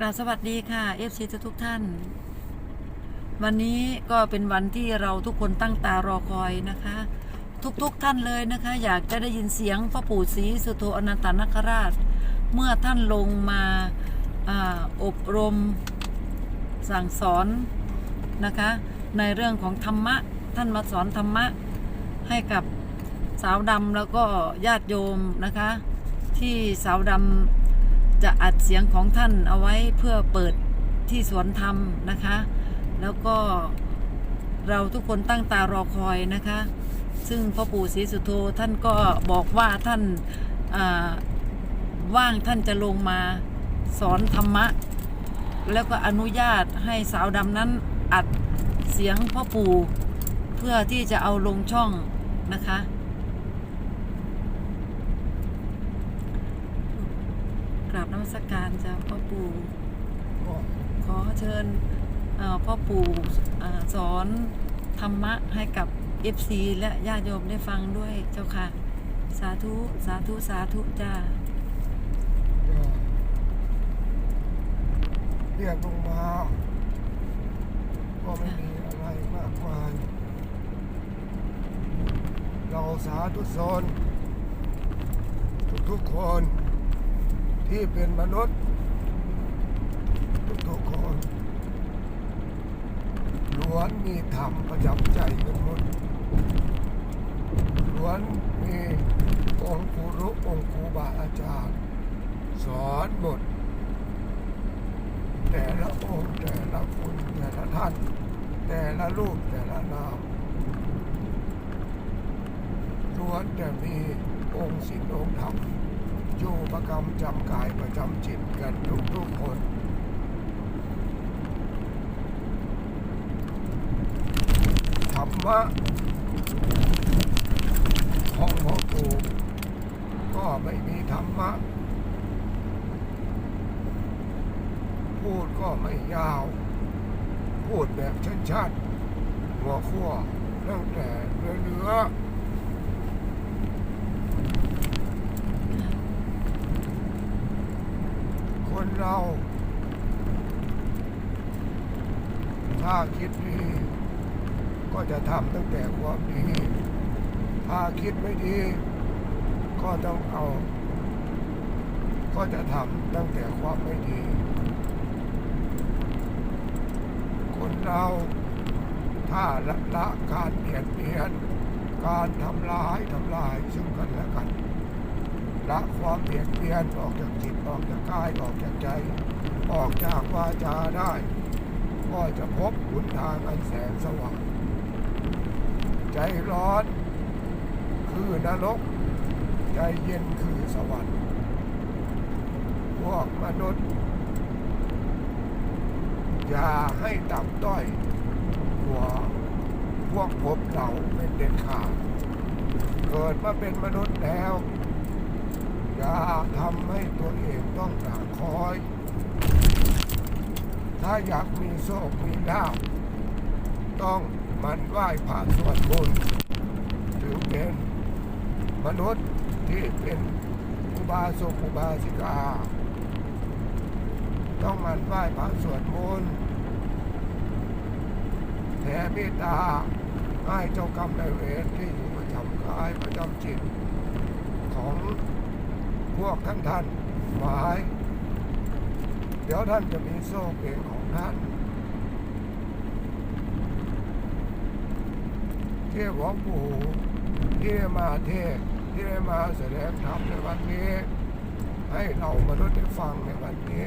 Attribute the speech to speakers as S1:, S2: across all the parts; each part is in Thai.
S1: กราบสวัสดีค่ะ FC ทุกท่าน วันนี้ก็เป็นวันที่เราทุกคนตั้งตารอคอยนะคะ ทุกๆท่านเลยนะคะ อยากจะได้ยินเสียงพ่อปู่ศรีสุโธอนันตนาคราช เมื่อท่านลงมาอาอบรมสั่งสอนนะคะ ในเรื่องของธรรมะ ท่านมาสอนธรรมะให้กับสาวดำแล้วก็ญาติโยมนะคะ ที่สาวดำ จะอัดเสียงของท่านเอาไว้เพื่อเปิดที่สวนธรรมนะคะ แล้วก็เราทุกคนตั้งตารอคอยนะคะ ซึ่งพ่อปู่ศรีสุโธท่านก็บอกว่าท่านาว่างท่านจะลงมาสอนธรรมะ แล้วก็อนุญาตให้สาวดำนั้นอัดเสียงพ่อปู่เพื่อที่จะเอาลงช่องนะคะ กราบน มัสการจ้าพ่อปู่ขอเชิญพ่อปู่สอนธรรมะให้กับ FC และญาติโยมได้ฟังด้วยเจ้าค่ะ สาธุ สาธุ สาธุจ้า
S2: เรียกลงมาก็ไม่มีอะไรมากมายเราสาธุชนทุกๆคน ที่เป็นมนุษย์ทุกคนล้วนมีธรรมประจำใจกันหมดล้วนมีองค์ครูรุองค์ครูบาอาจารย์ สอนหมด แต่ละองค์แต่ละคนแต่ละท่าน แต่ละรูปแต่ละนามล้วนแต่มีองค์ศีลองค์ธรรม อยู่ประกรรมจำกายประจำจิตกันทุกทุกๆคนธรรมะของพ่อปู่ก็ไม่มีธรรมะ พูดก็ไม่ยาว พูดแบบชัดๆหัวขั้วตั้งแต่เนื้อ เราถ้าคิดดีก็จะทำตั้งแต่ความดีถ้าคิดไม่ดี ก็ต้องเอา ก็จะทำตั้งแต่ความไม่ดี คนเราถ้าละละการเปลี่ยนเปลี่ยนการทำลายทำลายซึ่งกันและกัน ละความเปลี่ยนเปลี่ยนออกจากจิตออกจากกายออกจากใจ ออกจากวาจาได้ ก็จะพบหนทางอันแสนสว่าง ใจร้อน คือนรก ใจเย็นคือสวรรค์ พวกมนุษย์ อย่าให้ต่ำต้อย หัวพวกภพเราเป็นเด็ดขาด เกิดมาเป็นมนุษย์แล้ว อย่าทำให้ตัวเองต้องด่างคอย ถ้าอยากมีโชคมีลาภต้องมันไหว้พระสวดมนต์ถือเป็นมนุษย์ที่เป็นอุบาสกอุบาสิกา ต้องมันไหว้พระสวดมนต์แผ่เมตตาให้เจ้ากรรมนายเวรที่อยู่ประจำกายประจำจิตของ พวกท่านท่านหมายเดี๋ยวท่านจะมีโซ่เองของท่านเที่หลวงปู่ที่ได้มาเทศที่ได้มาแสดงธรรมในวันนี้ ให้เรามนุษย์ได้ฟังในวันนี้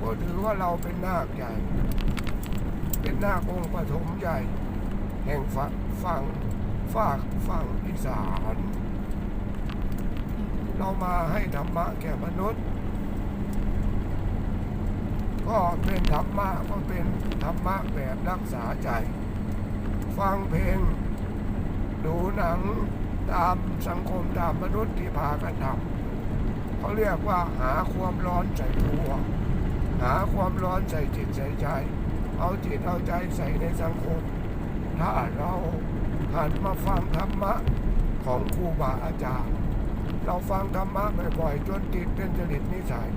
S2: ก็ถือว่าเราเป็นนาคใหญ่ เป็นนาคองค์ปฐมใหญ่ แห่งฝั่งฝั่งฝากฝั่งอีสาน เรามาให้ธรรมะแก่มนุษย์ ก็เป็นธรรมะก็เป็นธรรมะแบบรักษาใจ ฟังเพลง ดูหนังตามสังคมตามมนุษย์ที่พากันทำเขาเรียกว่าหาความร้อนใส่ตัว หาความร้อนใส่จิตใส่ใจ เอาจิตเอาใจใส่ในสังคม ถ้าเราหันมาฟังธรรมะของครูบาอาจารย์ เราฟังธรรมะบ่อยๆจนติดเป็นจริตนิสัย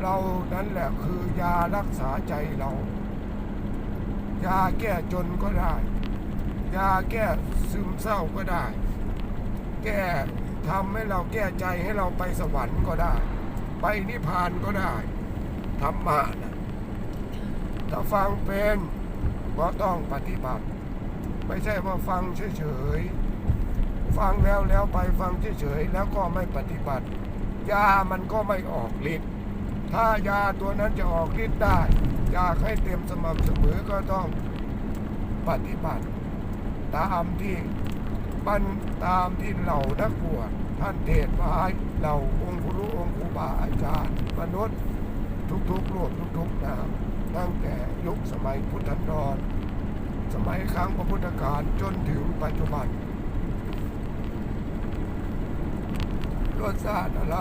S2: เรานั้นแหละคือยารักษาใจเรา ยาแก้จนก็ได้ ยาแก้ซึมเศร้าก็ได้ แก้ทำให้เราแก้ใจให้เราไปสวรรค์ก็ได้ ไปนิพพานก็ได้ธรรมะนะถ้าฟังเป็นก็ต้องปฏิบัติ ไม่ใช่ว่าฟังเฉยๆ ฟังแล้วแล้วไปฟังเฉยๆแล้วก็ไม่ปฏิบัติ ยามันก็ไม่ออกฤทธิ์ถ้ายาตัวนั้นจะออกฤทธิ์ได้อยากให้เต็มสม่ำเสมอก็ต้องปฏิบัติ ตามที่มันตามที่เรานักบวชท่านเทศไว้เราองค์ครูองค์ครูบาอาจารย์มนุษย์ทุกๆรูปทุกๆนามตั้งแต่ยุคสมัยพุทธันดร สมัยครั้งพระพุทธกาลจนถึงปัจจุบัน รสชาติอะไร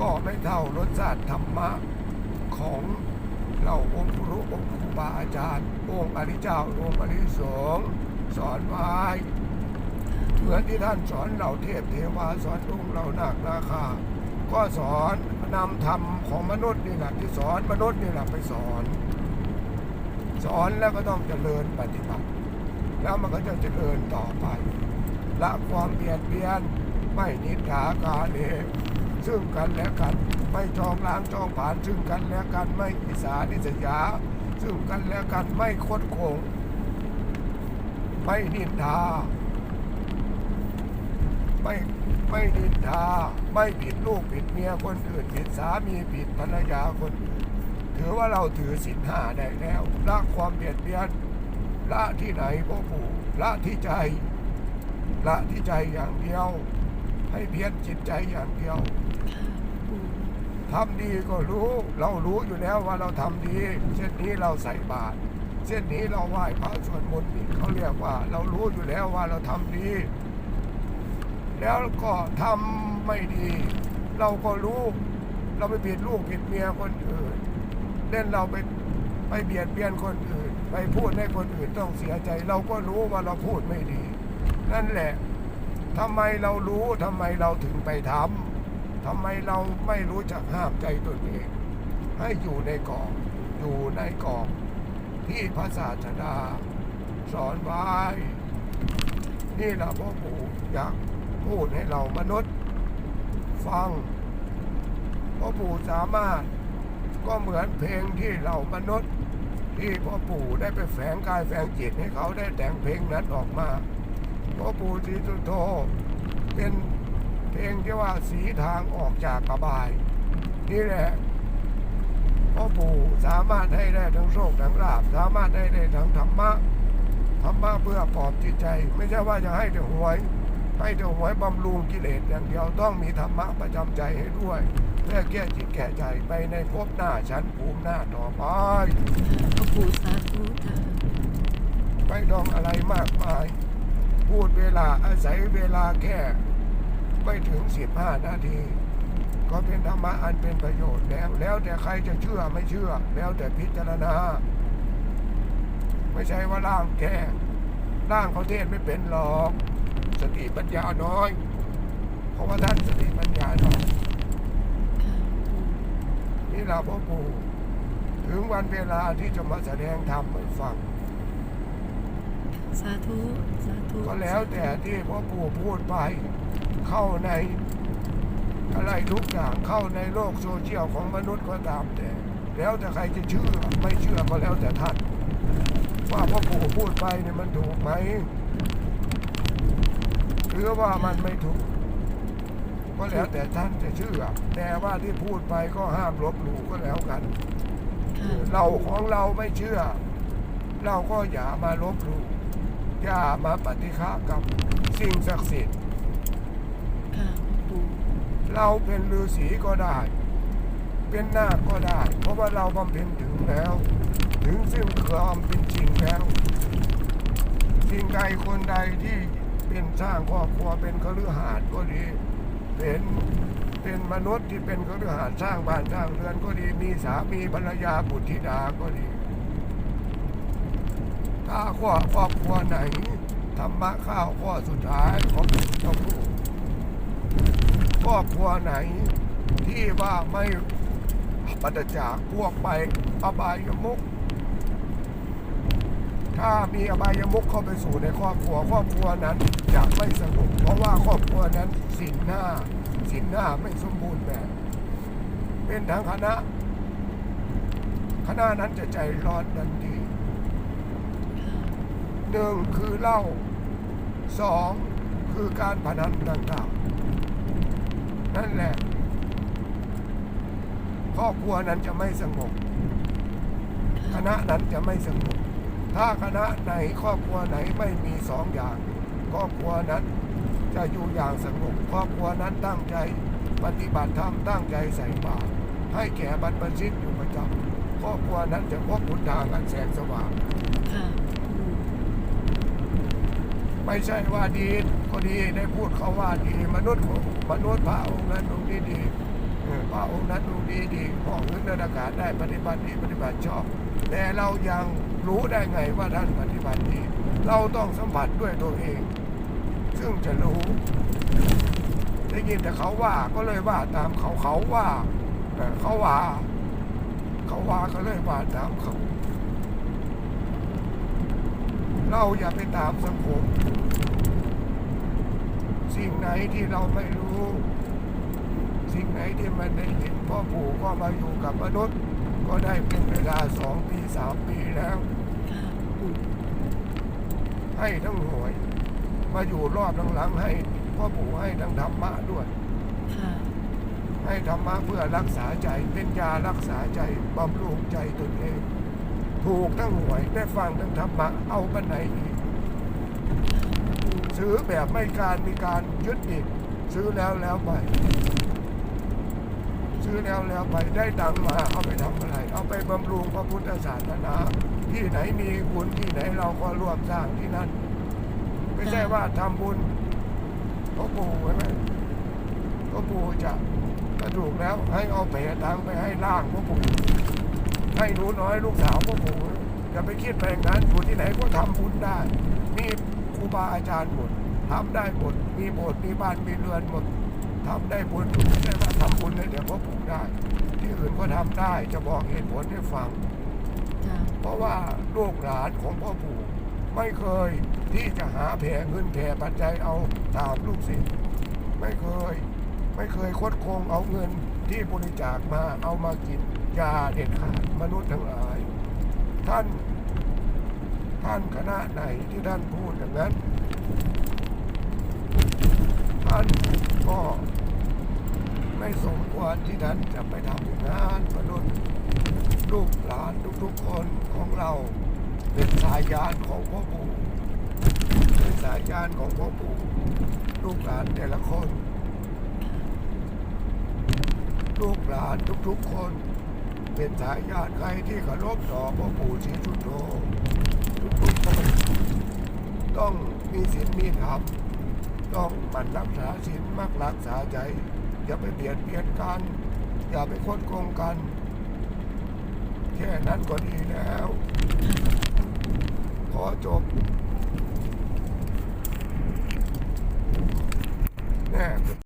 S2: ก็ไม่เท่ารสชาติธรรมะของเราองค์ครูองค์ครูบาอาจารย์ องค์อริเจ้าองค์อริสงสอนไว้เหมือนที่ท่านสอนเราเทพเทวาสอนองค์เรานาคนาคาก็สอนนำธรรมของมนุษย์นี่แหละที่สอนมนุษย์นี่แหละไปสอน สอนแล้วก็ต้องเจริญปฏิบัติ แล้วมันก็จะเจริญต่อไปละความเบียดเบียน ไม่นินทากาเลซึ่งกันและกันไม่จองล้างจองผ่าน ซึ่งกันและกันไม่อิสานิสยา ซึ่งกันและกันไม่คดโกงไม่นินทา ไม่ไม่นินทา ไม่ผิดลูกผิดเมียคนอื่นผิดสามีผิดภรรยาคนอื่นถือว่าเราถือศีลห้าได้แล้วละความเบียดเบียนละที่ไหนพ่อปู่ละที่ใจละที่ใจอย่างเดียว ให้เพียรจิตใจอย่างเดียว
S1: ค่ะปู่
S2: ทำดีก็รู้ เรารู้อยู่แล้วว่าเราทำดี เช่นนี้เราใส่บาตรเช่นนี้เราไหว้พระสวดมนต์นี่เขาเรียกว่า เรารู้อยู่แล้วว่าเราทำดี แล้วก็ทำไม่ดี เราก็รู้ เราไปผิดลูกผิดเมียคนอื่นเล่นเราไปไปเบียดเบียนคนอื่น ไปพูดให้คนอื่นต้องเสียใจ เราก็รู้ว่าเราพูดไม่ดี นั่นแหละ ทำไมเรารู้ทำไมเราถึงไปทำทำไมเราไม่รู้จักห้ามใจตนเอง ให้อยู่ในกรอบอยู่ในกรอบที่พระศาสดาสอนไว้ นี่แหละพ่อปู่อยากพูดให้เรามนุษย์ ฟังพ่อปู่สามารถก็เหมือนเพลงที่เรามนุษย์ ที่พ่อปู่ได้ไปแฝงกายแฝงจิตให้เขาได้แต่งเพลงนั้นออกมา พ่อปู่ศรีสุโธเป็นเพลงที่ว่าสีทางออกจากกระบาย นี่แหละพ่อปู่สามารถให้ได้ทั้งโชคทั้งลาภสามารถให้ได้ทั้งธรรมะธรรมะเพื่อปลอบจิตใจ ไม่ใช่ว่าจะให้แต่หวย ให้แต่หวยบำรุงกิเลสอย่างเดียวต้องมีธรรมะประจำใจให้ด้วย เพื่อแก้จิตแก้ใจไปในภพหน้าชั้นภูมิหน้าต่อไป
S1: พ่อปู่สาธุค่ะ
S2: ไม่ต้องอะไรมากมาย พูดเวลาอาศัยเวลาแค่ ไม่ถึงสิบห้านาที ก็เป็นธรรมะอันเป็นประโยชน์แล้ว แล้วแต่ใครจะเชื่อไม่เชื่อ แล้วแต่พิจารณา ไม่ใช่ว่าร่างแก่ร่างเขาเทศไม่เป็นหรอก สติปัญญาน้อย เพราะว่าท่านสติปัญญาน้อยนี่เราพ่อปู่ถึงวันเวลาที่จะมาแสดงธรรมให้ฟัง
S1: สาธุ สาธุ
S2: ก็แล้วแต่ที่พ่อปู่พูดไป เข้าในอะไรทุกอย่างเข้าในโลกโซเชียลของมนุษย์ก็ตามแต่ แล้วแต่ใครจะเชื่อไม่เชื่อก็แล้วแต่ท่านว่าพ่อปู่พูดไปเนี่ยมันถูกไหมหรือว่ามันไม่ถูก ก็แล้วแต่ท่านจะเชื่อ แต่ว่าที่พูดไปก็ห้ามลบหลู่ก็แล้วกัน
S1: ค่ะ
S2: เราของเราไม่เชื่อ เราก็อย่ามาลบหลู่ อย่ามาปฏิฆากับสิ่งศักดิ์สิทธิ์
S1: ค่ะพ่อปู่
S2: เราเป็นฤาษีก็ได้ เป็นนาคก็ได้ เพราะว่าเราบำเพ็ญถึงแล้ว ถึงซึ่งความเป็นจริงแล้ว สิ่งใดคนใดที่เป็นสร้างครอบครัวเป็นคฤหาสน์ก็ดี เป็นเป็นมนุษย์ที่เป็นคฤหาสน์สร้างบ้านสร้างเรือนก็ดี มีสามีภรรยาบุตรธิดาก็ดี ถ้าข้อครอบครัวไหนธรรมะข้าวข้อสุดท้ายของเจ้าผู้ครอบครัวไหนที่ว่าไม่ปัตจากพวกไปอบายมุก ถ้ามีอบายมุกเข้าไปสู่ในครอบครัวครอบครัวนั้นจะไม่สงบเพราะว่าครอบครัวนั้นสินหน้าสินหน้าไม่สมบูรณ์แบบ เป็นทางคณะ คณะนั้นจะใจร้อนทันที หนึ่งคือเหล้าสองคือการพนันต่างๆนั่นแหละครอบครัวนั้นจะไม่สงบคณะนั้นจะไม่สงบถ้าคณะไหนครอบครัวไหนไม่มีสองอย่าง ครอบครัวนั้นจะอยู่อย่างสงบครอบครัวนั้นตั้งใจปฏิบัติธรรมตั้งใจใส่บาตรให้แก่บรรพชิตอยู่ประจำครอบครัวนั้นจะพบหนทางอันแสงสว่าง
S1: ค่ะ
S2: ไม่ใช่ว่าดีก็ดีได้พูดเขาว่าดี มนุษย์ของมนุษย์พระองค์นั้นองค์นี้ดีพระองค์นั้นองค์นี้ดีมองขึ้นดินอากาศได้ปฏิบัติดีปฏิบัติชอบ แต่เรายังรู้ได้ไงว่าท่านปฏิบัติดี เราต้องสัมผัสด้วยตัวเอง ซึ่งจะรู้ได้ยินแต่เขาว่าก็เลยว่าตามเขาเขาว่าเออเขาว่า เขาว่าก็เลยว่าตามเขา เราอย่าไปตามสังคม สิ่งไหนที่เราไม่รู้ สิ่งไหนที่มันได้เห็นพ่อปู่ก็มาอยู่กับมนุษย์ ก็ได้เป็นเวลาสองปีสามปีแล้ว
S1: ค่ะ
S2: ให้ทั้งหน่วย มาอยู่รอบหลังๆให้พ่อปู่ให้ทั้งธรรมะด้วย
S1: ค่ะ
S2: ให้ธรรมะเพื่อรักษาใจเป็นยารักษาใจบำรุงใจตนเอง ถูกทั้งหวยได้ฟังทั้งธรรมะเอาบันไหนอีกซื้อแบบไม่การมีการยึดติดซื้อแล้วแล้วไป ซื้อแล้วแล้วไปได้ตังมาเอาไปทำอะไร เอาไปบำรุงพระพุทธศาสนา ที่ไหนมีบุญที่ไหนเราก็ร่วมสร้างที่นั่น ไม่ใช่ว่าทำบุญพ่อปู่ใช่ไหมพ่อปู่จะกระดูกแล้วให้เอาแผ่ตังไปให้ล่างพ่อปู่ ให้หนูน้อยลูกสาวพ่อปู่อย่าไปคิดแปลงนั้นอยู่ที่ไหนก็ทำบุญได้ มีครูบาอาจารย์หมดทำได้หมดมีโบสถ์มีบ้านมีเรือนหมดทำได้บุญไม่ใช่ว่าทำบุญเลยเดี๋ยวพ่อปู่ได้ ที่อื่นก็ทำได้จะบอกเหตุผลให้ฟัง
S1: จ้ะ
S2: เพราะว่าลูกหลานของพ่อปู่ไม่เคยที่จะหาแผ่เงินแผ่ปัจจัยเอาตามลูกศิษย์ไม่เคย ไม่เคยคดโกงเอาเงินที่บริจาคมาเอามากิน ยาเด็ดขาดมนุษย์ทั้งหลาย ท่าน ท่านคณะไหนที่ท่านพูดอย่างนั้น ท่านก็ไม่สมควรที่ท่านจะไปทำอย่างนั้นมนุษย์ลูกหลานทุกๆคนของเราเป็นสายยานของพ่อปู่เป็นสายยานของพ่อปู่ลูกหลานแต่ละคน ลูกหลานทุกๆคน เป็นสายญาติใครที่เคารพต่อพ่อปู่ศรีสุโธทุกๆคนต้องมีศีลมีธรรมต้องมั่นรักษาศีลมักรักษาใจ อย่าไปเบียดเบียนกัน อย่าไปคดโกงกัน แค่นั้นก็ดีแล้ว ขอจบแน่